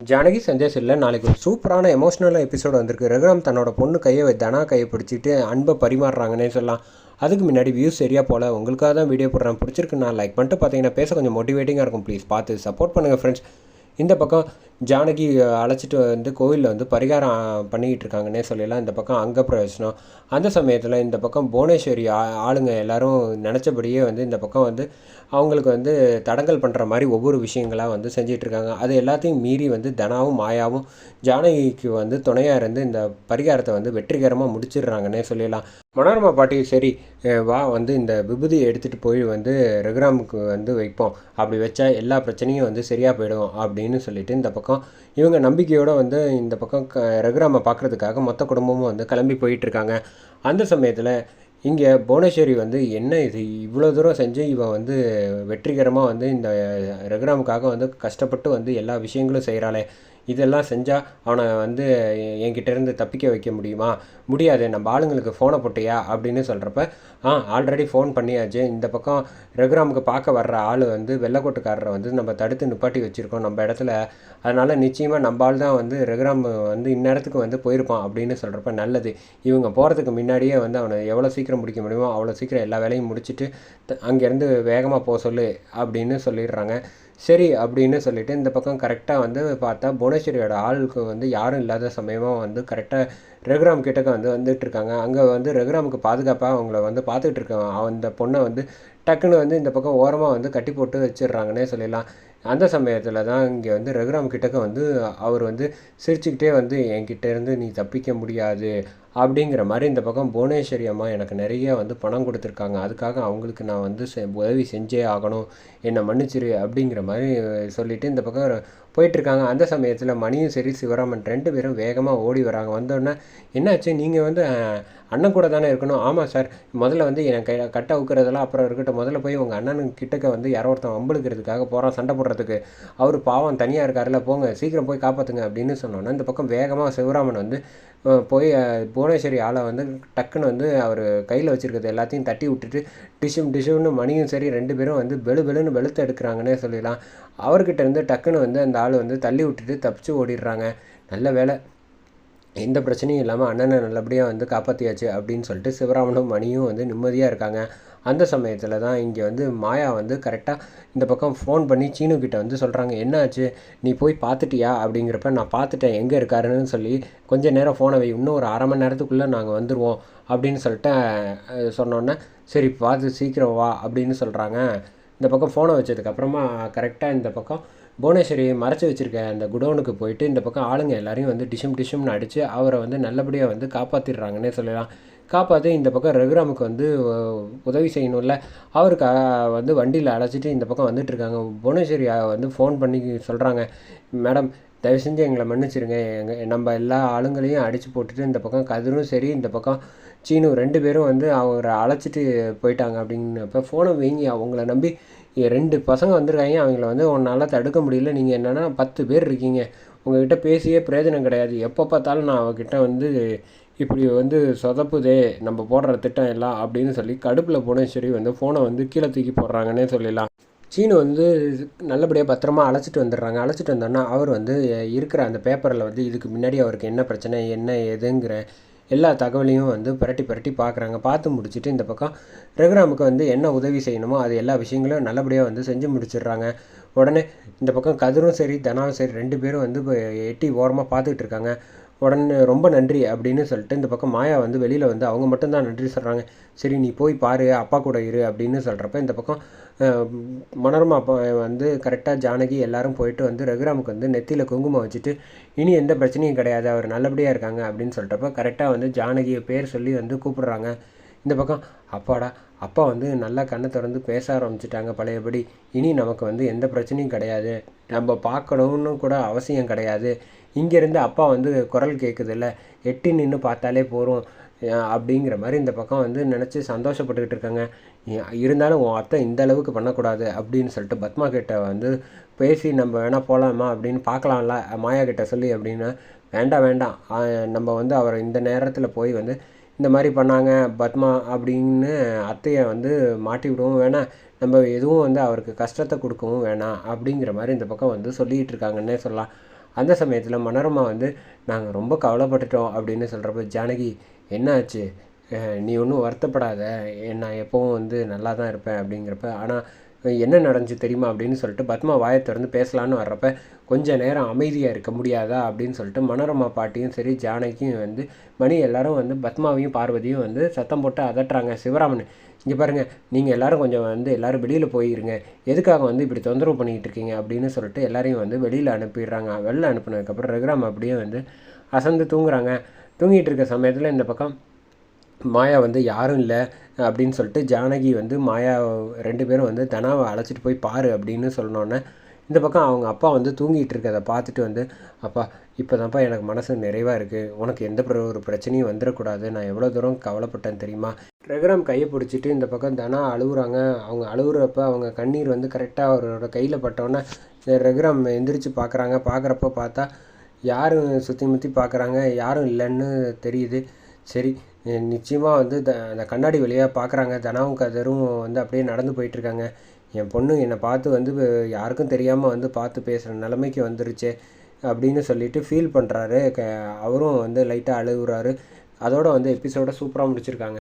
ஜானகி சஞ்சய் இல்லை நாளைக்கு ஒரு சூப்பரான எமோஷ்னல் எபிசோடு வந்திருக்கு. ரகுராம் தன்னோட பொண்ணு கையை தனா கையை பிடிச்சிட்டு அன்பை பரிமாறுறாங்கன்னே சொல்லலாம். அதுக்கு முன்னாடி வியூஸ் சரியா போல். உங்களுக்காக தான் வீடியோ போடுறேன். பிடிச்சிருக்கு நான் லைக் பண்ணிட்டு பார்த்தீங்கன்னா பேச கொஞ்சம் மோட்டிவேட்டிங்காக இருக்கும். ப்ளீஸ் பார்த்து சப்போர்ட் பண்ணுங்கள் ஃப்ரெண்ட்ஸ் இந்த பக்கம் ஜானகி அழைச்சிட்டு வந்து கோவிலில் வந்து பரிகாரம் பண்ணிக்கிட்டு இருக்காங்கன்னே சொல்லலாம். இந்த பக்கம் அங்க பிரவேசனம் அந்த சமயத்தில் இந்த பக்கம் புவனேஸ்வரி ஆ- ஆளுங்க எல்லாரும் நினச்சபடியே வந்து இந்த பக்கம் வந்து அவங்களுக்கு வந்து தடங்கல் பண்ணுற மாதிரி ஒவ்வொரு விஷயங்களாக வந்து செஞ்சிட்டு இருக்காங்க அது எல்லாத்தையும் மீறி வந்து தனாவும் மாயாவும் ஜானகிக்கு வந்து துணையாக இருந்து இந்த பரிகாரத்தை வந்து வெற்றிகரமாக முடிச்சிடுறாங்கன்னே சொல்லலாம். மனோரமா பாட்டி சரி வா வந்து இந்த விபூதியை எடுத்துகிட்டு போய் வந்து ரகுராமுக்கு வந்து வைப்போம். அப்படி வச்சா எல்லா பிரச்சனையும் வந்து சரியாக போயிடும் அப்படின்னு சொல்லிட்டு இந்த பக்கம் இவங்க நம்பிக்கையோடு வந்து இந்த பக்கம் க ரகுராமை பார்க்குறதுக்காக மொத்த குடும்பமும் வந்து கிளம்பி போயிட்டுருக்காங்க. அந்த சமயத்தில் இங்கே புவனேஸ்வரி வந்து என்ன இது? இவ்வளோ தூரம் செஞ்சு இவன் வந்து வெற்றிகரமாக வந்து இந்த ரகுராமுக்காக வந்து கஷ்டப்பட்டு வந்து எல்லா விஷயங்களும் செய்கிறாளே இதெல்லாம் செஞ்சால் அவனை வந்து என்கிட்டேருந்து தப்பிக்க வைக்க முடியுமா? முடியாது. நம்ம ஆளுங்களுக்கு ஃபோனை போட்டியா? அப்படின்னு சொல்கிறப்ப ஆ ஆல்ரெடி ஃபோன் பண்ணியாச்சு. இந்த பக்கம் ரெகுராமுக்கு பார்க்க வர்ற ஆள் வந்து வெள்ளைக்கோட்டுக்காரரை வந்து நம்ம தடுத்து நிப்பாட்டி வச்சுருக்கோம் நம்ம இடத்துல. அதனால் நிச்சயமாக நம்ம ஆள் தான் வந்து ரெகுராம் வந்து இந்நேரத்துக்கு வந்து போயிருப்பான் அப்படின்னு சொல்கிறப்ப நல்லது. இவங்க போகிறதுக்கு முன்னாடியே வந்து அவனை எவ்வளோ சீக்கிரம் முடிக்க முடியுமோ அவ்வளோ சீக்கிரம் எல்லா வேலையும் முடிச்சுட்டு த- அங்கேருந்து வேகமாக போக சொல்லு அப்படின்னு சொல்லிடுறாங்க. சரி அப்படின்னு சொல்லிட்டு இந்த பக்கம் கரெக்டாக வந்து பார்த்தா புவனேஸ்வரியோட ஆளுக்கு வந்து யாரும் இல்லாத சமயமாக வந்து கரெக்டாக ரகுராம் கிட்டக்க வந்து வந்துட்டு இருக்காங்க அங்கே வந்து ரகுராமுக்கு பாதுகாப்பாக அவங்கள வந்து பார்த்துட்டு இருக்காங்க அந்த பொண்ணை வந்து டக்குன்னு வந்து இந்த பக்கம் ஓரமாக வந்து கட்டி போட்டு வச்சிடுறாங்கன்னே சொல்லிடலாம் அந்த சமயத்தில் தான் இங்கே வந்து ரகுராம் கிட்டக்க வந்து அவர் வந்து சிரிச்சுக்கிட்டே வந்து என்கிட்ட இருந்து நீ தப்பிக்க முடியாது அப்படிங்கிற மாதிரி இந்த பக்கம் புவனேஸ்வரி அம்மா எனக்கு நிறைய வந்து பணம் கொடுத்துருக்காங்க. அதுக்காக அவங்களுக்கு நான் வந்து செ- உதவி செஞ்சே ஆகணும். என்னை மன்னிச்சிரு அப்படிங்கிற மாதிரி சொல்லிவிட்டு இந்த பக்கம் போயிட்டுருக்காங்க. அந்த சமயத்தில் மணியும் சரி சிவராமன் ரெண்டு பேரும் வேகமாக ஓடி வராங்க. வந்தோடனே என்னாச்சு? நீங்கள் வந்து அண்ணன் கூட தானே இருக்கணும்? ஆமாம் சார். முதல்ல வந்து என் கை கட்டை அவுக்கிறதெல்லாம் அப்புறம் இருக்கட்டும். முதல்ல போய் உங்கள் அண்ணன் கிட்டக்க வந்து யாரோ ஒருத்தன் அம்பளுக்கிறதுக்காக போகிறான் சண்டை போடுறதுக்கு. அவர் பாவம் தனியாக இருக்காருல போங்க. சீக்கிரம் போய் காப்பாற்றுங்க அப்படின்னு சொன்னோன்னே இந்த பக்கம் வேகமாக சிவராமன் வந்து போய் போ புவனேஸ்வரி ஆளை வந்து டக்குன்னு வந்து அவர் கையில் வச்சுருக்கிறது எல்லாத்தையும் தட்டி விட்டுட்டு டிஷும் டிஷும்னு மணியும் சரி ரெண்டு பேரும் வந்து பெலு பெலுன்னு வெளுத்து எடுக்கிறாங்கன்னே சொல்லலாம் அவர்கிட்ட இருந்து டக்குன்னு வந்து அந்த ஆள் வந்து தள்ளி விட்டுட்டு தப்பிச்சு ஓடிடுறாங்க. நல்ல வேலை. எந்த பிரச்சனையும் இல்லாமல் அண்ணனை நல்லபடியாக வந்து காப்பாற்றியாச்சு அப்படின்னு சொல்லிட்டு சிவராமனும் மணியும் வந்து நிம்மதியாக இருக்காங்க. அந்த சமயத்தில் தான் இங்கே வந்து மாயா வந்து கரெக்டாக இந்த பக்கம் ஃபோன் பண்ணி சீனு கிட்ட வந்து சொல்கிறாங்க என்னாச்சு? நீ போய் பார்த்துட்டியா? அப்படிங்கிறப்ப நான் பார்த்துட்டேன். எங்கே இருக்காருன்னு சொல்லி கொஞ்சம் நேரம் ஃபோனை வை. இன்னும் ஒரு அரை மணி நேரத்துக்குள்ளே நாங்கள் வந்துடுவோம் அப்படின்னு சொல்லிட்டு சொன்னோன்னே சரி பார்த்து சீக்கிரம் வா. அப்படின்னு சொல்கிறாங்க இந்த பக்கம் ஃபோனை வச்சதுக்கப்புறமா கரெக்டாக இந்த பக்கம் புவனேஸ்வரி மறைச்சி வச்சுருக்க அந்த குடோனுக்கு போயிட்டு இந்த பக்கம் ஆளுங்க எல்லாரையும் வந்து டிஷும் டிஷும்னு அடித்து அவரை வந்து நல்லபடியாக வந்து காப்பாற்றிடுறாங்கன்னே சொல்லலாம். காப்பாற்றி இந்த பக்கம் ரகுராமுக்கு வந்து உதவி செய்யணும்ல. அவருக்கு வந்து வண்டியில் அழைச்சிட்டு இந்த பக்கம் வந்துட்டு இருக்காங்க. புவனேஸ்வரி வந்து ஃபோன் பண்ணி சொல்கிறாங்க மேடம் தயவு செஞ்சு எங்களை மன்னிச்சிருங்க. எங்கள் நம்ம எல்லா ஆளுங்களையும் அடித்து போட்டுட்டு இந்த பக்கம் கதிரும் சரி இந்த பக்கம் சீனு ரெண்டு பேரும் வந்து அவரை அழைச்சிட்டு போயிட்டாங்க அப்படின்னப்ப ஃபோனை வீங்கி அவங்கள நம்பி ரெண்டு பசங்க வந்திருக்காங்க அவங்கள வந்து உன்னால் தடுக்க முடியல. நீங்கள் என்னென்னா பத்து பேர் இருக்கீங்க. உங்ககிட்ட பேசியே பிரயோஜனம் கிடையாது. எப்போ பார்த்தாலும் நான் அவகிட்ட வந்து இப்படி வந்து சொதப்புதே. நம்ம போடுற திட்டம் எல்லாம் அப்படின்னு சொல்லி கடுப்பில் புவனேஸ்வரி வந்து ஃபோனை வந்து கீழே தூக்கி போடுறாங்கன்னே சொல்லிடலாம். சீனு வந்து நல்லபடியாக பத்திரமா அழைச்சிட்டு வந்துடுறாங்க. அழைச்சிட்டு வந்தோன்னா அவர் வந்து இருக்கிற அந்த பேப்பரில் வந்து இதுக்கு முன்னாடி அவருக்கு என்ன பிரச்சனை? என்ன ஏதுங்கிற எல்லா தகவலையும் வந்து புரட்டி புரட்டி பார்க்குறாங்க பார்த்து முடிச்சுட்டு இந்த பக்கம் ரகுராமுக்கு வந்து என்ன உதவி செய்யணுமோ அது எல்லா விஷயங்களும் நல்லபடியாக வந்து செஞ்சு முடிச்சிடுறாங்க. உடனே இந்த பக்கம் கதிரும் சரி தனாவும் சரி ரெண்டு பேரும் வந்து இப்போ எட்டி ஓரமாக பார்த்துக்கிட்டு இருக்காங்க. உடனே ரொம்ப நன்றி அப்படின்னு சொல்லிட்டு இந்த பக்கம் மாயா வந்து வெளியில் வந்து அவங்க மட்டும்தான் நன்றி சொல்கிறாங்க சரி நீ போய் பாரு அப்பா கூட இரு அப்படின்னு சொல்கிறப்ப இந்த பக்கம் மனோரமா அப்போ வந்து கரெக்டாக ஜானகி எல்லாரும் போயிட்டு வந்து ரகுராமுக்கு வந்து நெத்தியில் குங்குமம் வச்சுட்டு இனி எந்த பிரச்சனையும் கிடையாது அவர் நல்லபடியாக இருக்காங்க அப்படின்னு சொல்கிறப்ப கரெக்டாக வந்து ஜானகியை பேர் சொல்லி வந்து கூப்பிடுறாங்க. இந்த பக்கம் அப்பாடா அப்பா வந்து நல்லா கண்ணை திறந்து பேச ஆரம்பிச்சிட்டாங்க பழையபடி. இனி நமக்கு வந்து எந்த பிரச்சனையும் கிடையாது. நம்ம பார்க்கணும்னு கூட அவசியம் கிடையாது. இங்கேருந்து அப்பா வந்து குரல் கேட்குதில்ல எட்டி நின்று பார்த்தாலே போகிறோம் அப்படிங்கிற மாதிரி இந்த பக்கம் வந்து நினச்சி சந்தோஷப்பட்டுக்கிட்டு இருக்காங்க. இருந்தாலும் உன் அத்தை இந்த அளவுக்கு பண்ணக்கூடாது அப்படின்னு சொல்லிட்டு பத்மா கிட்ட வந்து பேசி நம்ம வேணால் போகலாமா அப்படின்னு பார்க்கலாம்ல மாயா கிட்ட சொல்லி அப்படின்னா வேண்டாம் வேண்டாம். நம்ம வந்து அவரை இந்த நேரத்தில் போய் வந்து இந்த மாதிரி பண்ணாங்க பத்மா அப்படின்னு அத்தையை வந்து மாட்டி விடவும் வேணாம். நம்ம எதுவும் வந்து அவருக்கு கஷ்டத்தை கொடுக்கவும் வேணாம் அப்படிங்கிற மாதிரி இந்த பக்கம் வந்து சொல்லிகிட்டு இருக்காங்கன்னே சொல்லலாம். அந்த சமயத்தில் மனோரமா வந்து நாங்கள் ரொம்ப கவலைப்பட்டுட்டோம் அப்படின்னு சொல்கிறப்ப ஜானகி என்ன ஆச்சு நீ ஒன்றும் வருத்தப்படாத. நான் எப்போவும் வந்து நல்லா தான் இருப்பேன் அப்படிங்கிறப்ப ஆனால் என்ன நடந்துச்சு தெரியுமா அப்படின்னு சொல்லிட்டு பத்மா வாயை திறந்து பேசலான்னு வர்றப்ப கொஞ்சம் நேரம் அமைதியாக இருக்க முடியாதா அப்படின்னு சொல்லிட்டு மனோரமா பாட்டியும் சரி ஜானகியும் வந்து மணி எல்லாரும் வந்து பத்மாவையும் பார்வதியும் வந்து சத்தம் போட்டு அதட்டுறாங்க. சிவராமன் இங்கே பாருங்கள் நீங்கள் எல்லாரும் கொஞ்சம் வந்து எல்லாரும் வெளியில் போயிருங்க. எதுக்காக வந்து இப்படி தொந்தரவு பண்ணிக்கிட்டு இருக்கீங்க? அப்படின்னு சொல்லிட்டு எல்லாரையும் வந்து வெளியில் அனுப்பிடுறாங்க. வெளில அனுப்பினதுக்கப்புறம் ரகுராம் அப்படியே வந்து அசந்து தூங்குறாங்க. தூங்கிட்டு இருக்க சமயத்தில் இந்த பக்கம் மாயா வந்து யாரும் இல்லை அப்படின்னு சொல்லிட்டு ஜானகி வந்து மாயா ரெண்டு பேரும் வந்து தனாவை அழைச்சிட்டு போய் பாரு அப்படின்னு சொன்னோன்னே இந்த பக்கம் அவங்க அப்பா வந்து தூங்கிட்டு இருக்கதை பார்த்துட்டு வந்து அப்பா இப்போ தான்ப்பா எனக்கு மனசு நிறைவாக இருக்குது உனக்கு எந்த பிர- ஒரு பிரச்சனையும் வந்துடக்கூடாது. நான் எவ்வளோ தூரம் கவலைப்பட்டேன் தெரியுமா? ரகுராம் கையை பிடிச்சிட்டு இந்த பக்கம் தனா அழுகுறாங்க அவங்க அழுகுறப்ப அவங்க கண்ணீர் வந்து கரெக்டாக அவரோட கையில் பட்டோன்னே ரெகுரம் ரகுராம் எந்திரிச்சு பார்க்குறாங்க பார்க்குறப்ப பார்த்தா யாரும் சுற்றி முற்றி பார்க்குறாங்க யாரும் இல்லைன்னு தெரியுது. சரி நிச்சயமாக வந்து த அந்த கண்ணாடி வழியாக பார்க்குறாங்க தனாவும் கதரும் வந்து அப்படியே நடந்து போயிட்டுருக்காங்க. என் பொண்ணு என்னை பார்த்து வந்து யாருக்கும் தெரியாமல் வந்து பார்த்து பேசுகிற நிலைமைக்கு வந்துருச்சு அப்படின்னு சொல்லிட்டு ஃபீல் பண்ணுறாரு க அவரும் வந்து லைட்டாக அழுகுறாரு. அதோட வந்து எபிசோடை சூப்பராக முடிச்சிருக்காங்க.